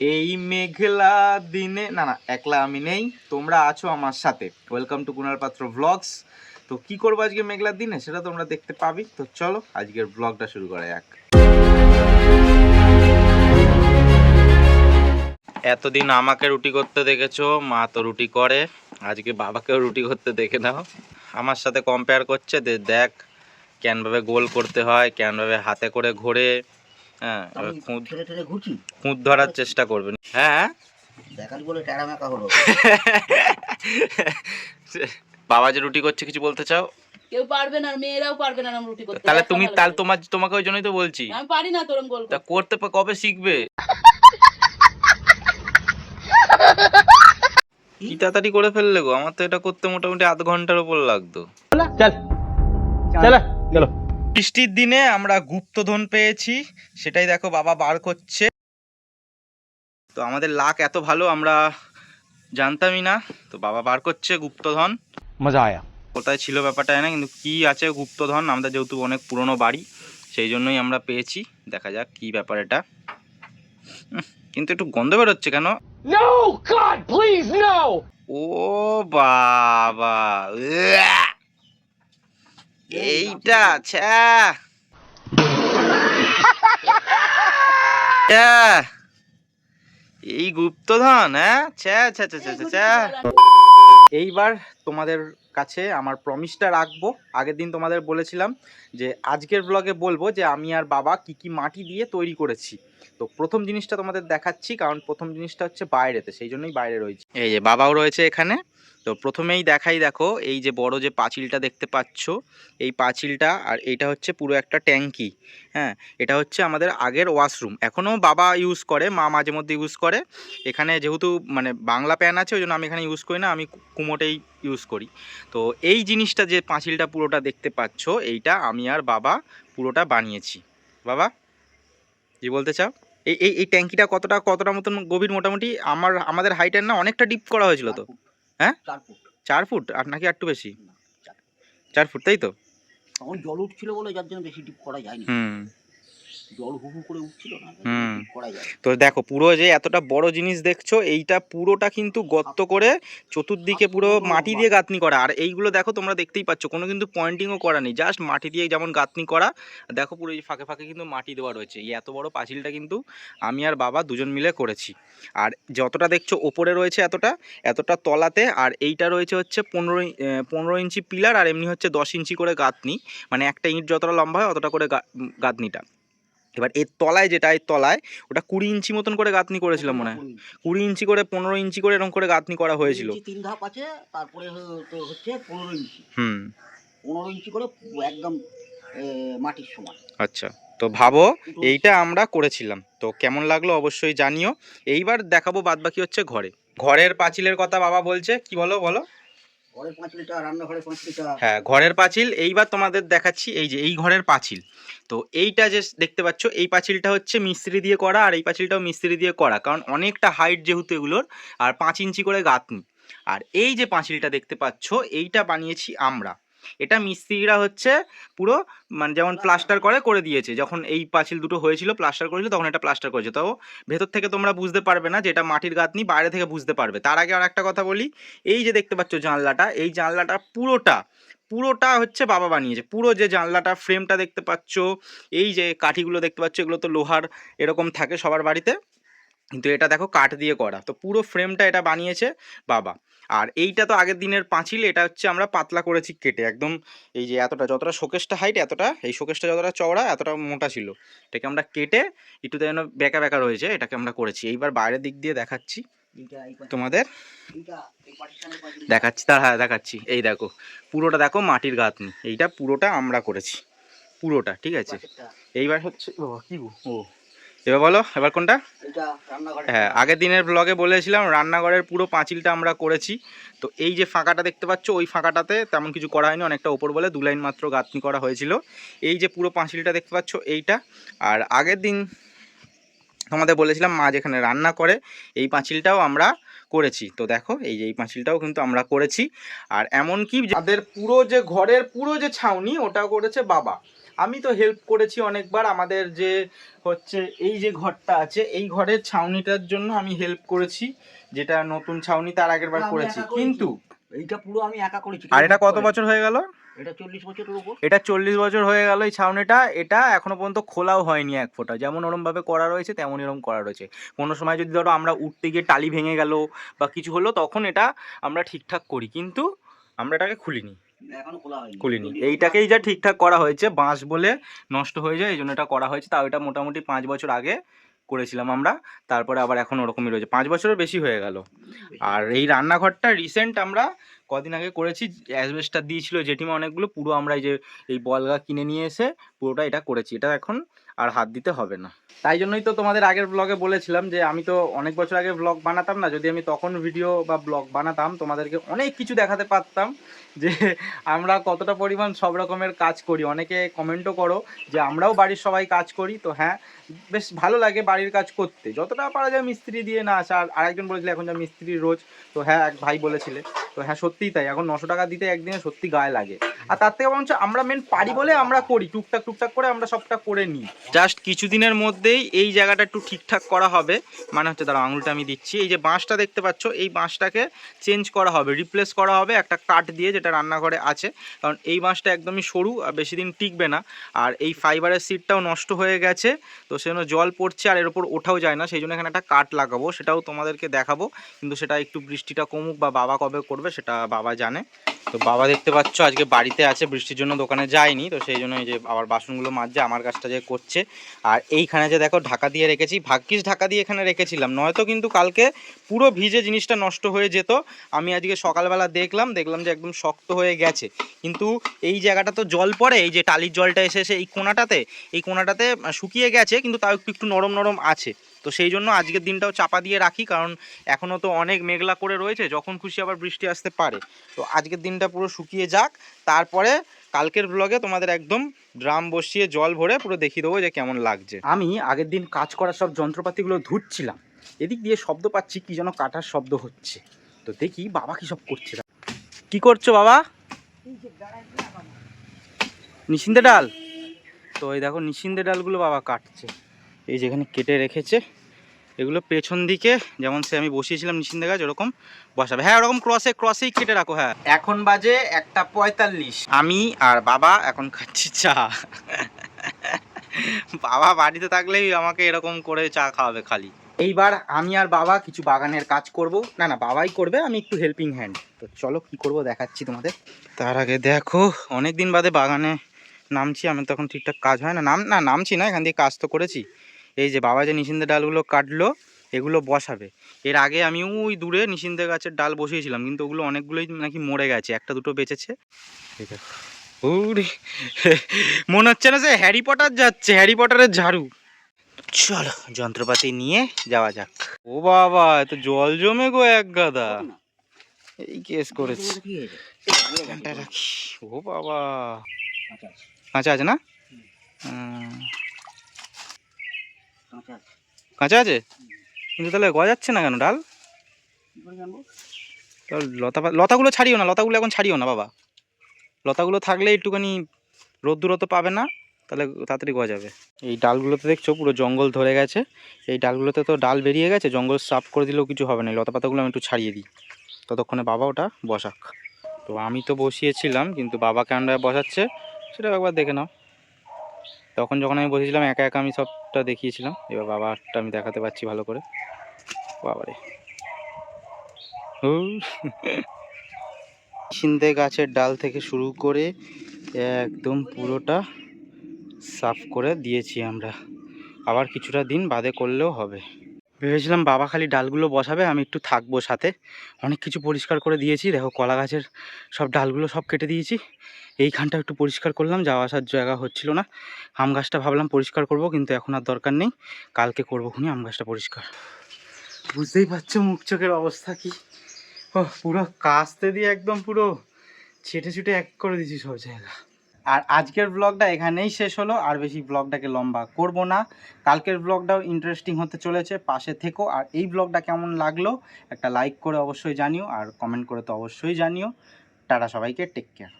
এই মেঘলা দিনে, না না, একলা আমি নেই, তোমরা আছো আমার সাথে। ওয়েলকাম টু কুনাল পাত্র ব্লগস তো কি করব আজকে মেঘলার দিনে, সেটা তোমরা দেখতে পাবি। তো চলো, আজকের ব্লগটা শুরু করা যাক। এতদিন আমাকে রুটি করতে দেখেছ, মা তো রুটি করে, আজকে বাবাকেও রুটি করতে দেখে নাও। আমার সাথে কম্পেয়ার করছে দেখ, কেনভাবে গোল করতে হয়, কেনভাবে হাতে করে ঘোরে। হ্যাঁ খুঁত ঠেলে ঠেলে ঘুরছি। খুঁত ধরার চেষ্টা করবেন। হ্যাঁ দেখালি বলে টেরা মেকা হলো। বাবা যে রুটি করছে কিছু বলতে চাও? কেউ পারবে না মেয়েরাও পারবে না রুটি করতে। তাহলে তুমি তাহলে তোমার তোমাকে ওই জন্যই তো বলছি। আমি পারি না তোরম গোল তা করতে। করতে কবে শিখবে? কি তাড়াতাড়ি করে ফেললে গো? আমার তো এটা করতে মোটামুটি আধ ঘণ্টার উপর লাগতো। বৃষ্টির দিনে আমরা গুপ্তধন পেয়েছি সেটাই দেখো বাবা বার করছে। তো আমাদের লাক এত ভালো আমরা জানতামই না। তো বাবা বার করছে গুপ্তধন। মজা আয়া। কোথায় ছিল ব্যাপারটা না কিন্তু কি আছে গুপ্তধন? আমাদের যেহেতু অনেক পুরনো বাড়ি সেই জন্যই আমরা পেয়েছি। দেখা যাক কি ব্যাপার এটা। কিন্তু একটু গন্ধ বেরোচ্ছে কেন? ও বাবা! এইটা ছ্যা ছ্যা! এই গুপ্তধন হ্যাঁ? ছ্যা ছ্যা ছ্যা ছ্যা ছ্যা, ছ্যা এইবার তোমাদের কাছে আমার প্রমিসটা রাখব। আগের দিন তোমাদের বলেছিলাম যে আজকের ব্লগে বলব যে আমি আর বাবা কি কি মাটি দিয়ে তৈরি করেছি। তো প্রথম জিনিসটা তোমাদের দেখাচ্ছি, কারণ প্রথম জিনিসটা হচ্ছে বাইরেতে, সেই জন্যই বাইরে রয়েছে। এই যে বাবাও রয়েছে এখানে, তো প্রথমেই দেখাই দেখো, এই যে বড় যে পাঁচিলটা দেখতে পাচ্ছ, এই পাঁচিলটা, আর এইটা হচ্ছে পুরো একটা ট্যাঙ্কি হ্যাঁ? এটা হচ্ছে আমাদের আগের ওয়াশরুম, এখনও বাবা ইউজ করে, মা মাঝে মধ্যে ইউজ করে। এখানে যেহেতু মানে বাংলা প্যান আছে, ওই জন্য আমি এখানে ইউজ করি না, আমি কুমোটেই ইউজ করি। তো এই জিনিসটা যে পাঁচিলটা পুরোটা দেখতে পাচ্ছ, এইটা আমি আর বাবা পুরোটা বানিয়েছি। বাবা? কি বলতে চাও? এই এই এই ট্যাঙ্কিটা কতটা কতটা মতন গভীর মোটামুটি? আমার আমাদের হাইটের না অনেকটা ডিপ করা হয়েছিল তো। হ্যাঁ? চার ফুট। আপনাকে আর নাকি একটু বেশি? চার ফুট। চার ফুট তাই তো? তখন জল উঠছিল বলে যার জন্য বেশি ডিপ করা যায়নি। হুম। জল হু হু করে উঠছিল না হুম। করা যায়? তো দেখো পুরো যে এতটা বড় জিনিস দেখছ এইটা পুরোটা কিন্তু গর্ত করে চতুর্দিকে পুরো মাটি দিয়ে গাঁথনি করা। আর এইগুলো দেখো তোমরা দেখতেই পাচ্ছ কোনো কিন্তু পয়েন্টিংও করা নেই। জাস্ট মাটি দিয়ে যেমন গাঁথনি করা দেখো পুরো এই ফাঁকে ফাঁকে কিন্তু মাটি দেওয়া রয়েছে। এই এত বড় পাঁচিলটা কিন্তু আমি আর বাবা দুজন মিলে করেছি। আর যতটা দেখছ ওপরে রয়েছে এতটা এতটা তলাতে আর এইটা রয়েছে হচ্ছে পনেরো পনেরো ইঞ্চি পিলার আর এমনি হচ্ছে দশ ইঞ্চি করে গাঁথনি। মানে একটা ইঁট যতটা লম্বা হয় অতটা করে গাঁথনিটা। এবার এর তলায় যেটা এর তলায় ওটা কুড়ি ইঞ্চি মতন করে গাঁথনি করেছিলাম মনে হয়। কুড়ি ইঞ্চি। করে পনেরো ইঞ্চি করে এরকম করে গাঁথনি করা হয়েছিল। তিন ধাপ আছে তারপরে হচ্ছে পনেরো ইঞ্চি। হুম। পনেরো ইঞ্চি করে একদম মাটির সমান। আচ্ছা তো ভাবো এইটা আমরা করেছিলাম। তো কেমন লাগল অবশ্যই জানিও। এইবার দেখাবো বাদ বাকি হচ্ছে ঘরে। ঘরের পাঁচিলের কথা বাবা বলছে কি বলো বলো? হ্যাঁ ঘরের পাঁচিল, এইবার তোমাদের দেখাচ্ছি, এই যে, এই ঘরের পাঁচিল। তো এইটা যে দেখতে পাচ্ছ, এই পাঁচিলটা হচ্ছে মিস্ত্রি দিয়ে করা, আর এই পাঁচিলটাও মিস্ত্রি দিয়ে করা, কারণ অনেকটা হাইট যেহেতু এগুলোর, আর পাঁচ ইঞ্চি করে গাঁথনি। আর এই যে পাঁচিলটা দেখতে পাচ্ছ, এইটা বানিয়েছি আমরা। এটা মিস্ত্রিরা হচ্ছে পুরো মানে যেমন প্লাস্টার করে। করে দিয়েছে। যখন এই পাঁচিল দুটো হয়েছিল প্লাস্টার করেছিল তখন এটা প্লাস্টার করেছে। তো ভেতর থেকে তোমরা বুঝতে পারবে না যে এটা মাটির গাঁথনি বাইরে থেকে বুঝতে পারবে। তার আগে আর একটা কথা বলি। এই যে দেখতে পাচ্ছ জানলাটা এই জানলাটা পুরোটা পুরোটা হচ্ছে বাবা বানিয়েছে। পুরো যে জানলাটা ফ্রেমটা দেখতে পাচ্ছ এই যে কাঠিগুলো দেখতে পাচ্ছ এগুলো তো লোহার এরকম থাকে সবার বাড়িতে। কিন্তু এটা দেখো কাঠ দিয়ে করা। তো পুরো ফ্রেমটা এটা বানিয়েছে বাবা। আর এইটা তো আগের দিনের পাঁচিল এটা হচ্ছে আমরা পাতলা করেছি কেটে। একদম এই যে এতটা যতটা শোকেসটা হাইট এতটা এই শোকেসটা যতটা চওড়া এতটা মোটা ছিল। এটাকে আমরা কেটে একটু যেন বেঁকা বেঁকা রয়েছে এটাকে আমরা করেছি। এইবার বাইরের দিক দিয়ে দেখাচ্ছি তোমাদের। দেখাচ্ছি তার হ্যাঁ দেখাচ্ছি। এই দেখো পুরোটা দেখো মাটির গাঁথনি। এইটা পুরোটা আমরা করেছি। পুরোটা ঠিক আছে? এইবার হচ্ছে ও কি ও এবার বলো এবার কোনটা? হ্যাঁ আগের দিনের ব্লগে বলেছিলাম রান্নাঘরের পুরো পাঁচিলটা আমরা করেছি। তো এই যে ফাঁকাটা দেখতে পাচ্ছ ওই ফাঁকাটাতে তেমন কিছু করা হয়নি অনেকটা ওপর বলে দু লাইন মাত্র গাঁথনি করা হয়েছিল। এই যে পুরো পাঁচিলটা দেখতে পাচ্ছ এইটা। আর আগের দিন তোমাদের বলেছিলাম মা যেখানে রান্না করে এই পাঁচিলটাও আমরা করেছি। তো দেখো এই যে এই পাঁচিলটাও কিন্তু আমরা করেছি। আর এমনকি যাদের পুরো যে ঘরের পুরো যে ছাউনি ওটা করেছে বাবা। আমি তো হেল্প করেছি অনেকবার। আমাদের যে হচ্ছে এই যে ঘরটা আছে এই ঘরের ছাউনিটার জন্য আমি হেল্প করেছি যেটা নতুন ছাউনি তার আগের বার করেছি। কিন্তু এইটা পুরো আমি একা করেছি। আর এটা কত বছর হয়ে গেল? এটা চল্লিশ বছরের উপর। এটা চল্লিশ বছর হয়ে গেল এই ছাউনিটা। এটা এখনও পর্যন্ত খোলাও হয়নি এক ফোঁটা। যেমন ওরম ভাবে করা রয়েছে তেমন এরকম করা রয়েছে। কোনো সময় যদি ধরো আমরা উঠতে গিয়ে টালি ভেঙে গেল বা কিছু হলো তখন এটা আমরা ঠিকঠাক করি। কিন্তু আমরা এটাকে খুলিনি। খুলিনি। এইটাকেই যা ঠিকঠাক করা হয়েছে বাঁশ বলে নষ্ট হয়ে যায় এই জন্য এটা করা হয়েছে। তাও এটা মোটামুটি পাঁচ বছর আগে করেছিলাম আমরা তারপরে আবার এখন ওরকমই রয়েছে। পাঁচ বছরের বেশি হয়ে গেল। আর এই রান্নাঘরটা রিসেন্ট আমরা কদিন আগে করেছি অ্যাসবেস্টার দিয়েছিল জেঠিমা অনেকগুলো পুরো আমরা এই যে এই বলগা কিনে নিয়ে এসে পুরোটা এটা করেছি। এটা এখন আর হাত দিতে হবে না। তাই জন্যই তো তোমাদের আগের ব্লগে বলেছিলাম যে আমি তো অনেক বছর আগে ব্লগ বানাতাম না, যদি আমি তখন ভিডিও বা ব্লগ বানাতাম, তোমাদেরকে অনেক কিছু দেখাতে পারতাম যে আমরা কতটা পরিমাণ সব রকমের কাজ করি। অনেকে কমেন্টও করো যে আমরাও বাড়ির সবাই কাজ করি, তো হ্যাঁ বেশ ভালো লাগে বাড়ির কাজ করতে। যতটা পারা যায় মিস্ত্রি দিয়ে না আসা, আর আরেকজন বলেছিল এখন যা মিস্ত্রি রোজ, তো হ্যাঁ এক ভাই বলেছিলে, তো হ্যাঁ সত্যিই তাই। এখন নশো টাকা দিতে একদিনে সত্যি গায়ে লাগে। আর তার থেকে বরঞ্চ আমরা মেন পারি বলে আমরা করি। টুকটাক টুকটাক করে আমরা সবটা করে নিই। জাস্ট কিছুদিনের মধ্যেই এই জায়গাটা একটু ঠিকঠাক করা হবে। মানে হচ্ছে দাঁড়া আঙুলটা আমি দিচ্ছি। এই যে বাঁশটা দেখতে পাচ্ছ, এই বাঁশটাকে চেঞ্জ করা হবে রিপ্লেস করা হবে একটা কাঠ দিয়ে যেটা রান্নাঘরে আছে। কারণ এই বাঁশটা একদমই সরু, আর বেশি দিন টিকবে না। আর এই ফাইবারের সিটটাও নষ্ট হয়ে গেছে, তো সেজন্য জল পড়ছে আর এর ওপর ওঠাও যায় না। সেই জন্য এখানে একটা কাঠ লাগাবো, সেটাও তোমাদেরকে দেখাবো। কিন্তু সেটা একটু বৃষ্টিটা কমুক বা বাবা কবে করবে, সেটা বাবা জানে। তো বাবা দেখতে পাচ্ছ আজকে বাড়িতে আছে, বৃষ্টির জন্য দোকানে যায়নি, তো সেই জন্য এই যে আবার বাসনগুলো মাজছে, আমার কাজটা যে করছে। আর এইখানে যে দেখো ঢাকা দিয়ে রেখেছি, ভাগ্যিস ঢাকা দিয়ে এখানে রেখেছিলাম, নয়তো কিন্তু কালকে পুরো ভিজে জিনিসটা নষ্ট হয়ে যেত। আমি আজকে সকালবেলা দেখলাম দেখলাম যে একদম শক্ত হয়ে গেছে। কিন্তু এই জায়গাটা তো জল পড়ে, এই যে টালির জলটা এসে এই কোনাটাতে এই কোনাটাতে শুকিয়ে গেছে, কিন্তু তাও একটু একটু নরম নরম আছে। তো সেই জন্য আজকের দিনটাও চাপা দিয়ে রাখি, কারণ এখনও তো অনেক মেঘলা করে রয়েছে, যখন খুশি আবার বৃষ্টি আসতে পারে। তো আজকের দিনটা পুরো শুকিয়ে যাক, তারপরে কালকের ব্লগে তোমাদের একদম ড্রাম বসিয়ে জল ভরে পুরো দেখিয়ে দেবো যে কেমন লাগছে। আমি আগের দিন কাজ করার সব যন্ত্রপাতিগুলো ধুচ্ছিলাম, এদিক দিয়ে শব্দ পাচ্ছি কি যেন কাটার শব্দ হচ্ছে। তো দেখি বাবা কি সব করছে। কি করছ বাবা? নিশিন্দে ডাল? তো এই দেখো নিশিন্দে ডালগুলো বাবা কাটছে। এই যেখানে কেটে রেখেছে, এগুলো পেছন দিকে, যেমন সে আমি বসিয়েছিলাম নিশিন্দে গাছ ওরকম বসাবে। হ্যাঁ ওরকম ক্রসে ক্রসেই কেটে রাখো হ্যাঁ। এখন বাজে একটা পঁয়তাল্লিশ। আমি আর বাবা এখন খাচ্ছি চা। বাবা বাড়িতে থাকলেই আমাকে এরকম করে চা খাওয়াবে খালি। এইবার আমি আর বাবা কিছু বাগানের কাজ করব। না না, বাবাই করবে, আমি একটু হেল্পিং হ্যান্ড তো চলো কি করব দেখাচ্ছি তোমাদের। তার আগে দেখো অনেক দিন বাদে বাগানে নামছি আমি তখন ঠিকঠাক কাজ হয় না। নাম, না, নামছি না, এখান দিয়ে কাজ তো করেছি। এই যে বাবা যে নিশিন্দে ডালগুলো কাটলো এগুলো বসাবে। এর আগে আমি ওই দূরে নিশিন্দে গাছের ডাল বসিয়েছিলাম কিন্তু ওগুলো অনেকগুলোই নাকি মরে গেছে একটা দুটো বেঁচেছে। এই দেখো ওরে মনে হচ্ছে না যে হ্যারি পটার যাচ্ছে হ্যারি পটারের ঝাড়ু। চলো যন্ত্রপাতি নিয়ে যাওয়া যাক। ও বাবা এত জল জমে গো এক গাদা। এই কেস করেছে। কি হয়েছে? এখানটা রাখি। ও বাবা। কাঁচা আছে, না? কাঁচা আছে। কিন্তু তাহলে গজাচ্ছে না কেন ডাল? লতা লতাগুলো ছাড়িও না লতাগুলো এখন ছাড়িও না বাবা। লতাগুলো থাকলে একটুখানি রোদ্দুর তো পাবে না তাহলে তাড়াতাড়ি গজাবে এই ডালগুলোতে দেখছ পুরো জঙ্গল ধরে গেছে। এই ডালগুলোতে তো ডাল বেরিয়ে গেছে জঙ্গল সাফ করে দিলেও কিছু হবে না। লতা পাতাগুলো আমি একটু ছাড়িয়ে দিই। ততক্ষণে বাবা ওটা বসাক। তো আমি তো বসিয়েছিলাম কিন্তু বাবা কেন বসাচ্ছে সেটা একবার দেখে নাও। তখন যখন আমি বসেছিলাম একা একা আমি সবটা দেখিয়েছিলাম। এবার বাবা হাটটা আমি দেখাতে পাচ্ছি ভালো করে। বাবারে। সিন্দে গাছের ডাল থেকে শুরু করে একদম পুরোটা সাফ করে দিয়েছি আমরা। আবার কিছুটা দিন বাদে করলেও হবে। ভেবেছিলাম বাবা খালি ডালগুলো বসাবে, আমি একটু থাকব সাথে। অনেক কিছু পরিষ্কার করে দিয়েছি। দেখো কলা গাছের সব ডালগুলো সব কেটে দিয়েছি। এইখানটা একটু পরিষ্কার করলাম, যাওয়া আসার জায়গা হচ্ছিল না। আম গাছটা ভাবলাম পরিষ্কার করব, কিন্তু এখন আর দরকার নেই। কালকে করব খুনি আম গাছটা পরিষ্কার। বুঝতেই পারছ মুখ চোখের অবস্থা কি? পুরো কাস্তে দিয়ে একদম পুরো ছেটে ছুটে এক করে দিয়েছি সব জায়গা। আর আজকের ব্লগটা এখানেই শেষ হলো। আর বেশি ব্লগটাকে লম্বা করব না। কালকের ব্লগটাও ইন্টারেস্টিং হতে চলেছে, পাশে থেকো। আর এই ব্লগটা কেমন লাগল, একটা লাইক করে অবশ্যই জানিও। আর কমেন্ট করে তো অবশ্যই জানিও। টাটা সবাইকে টেক কেয়ার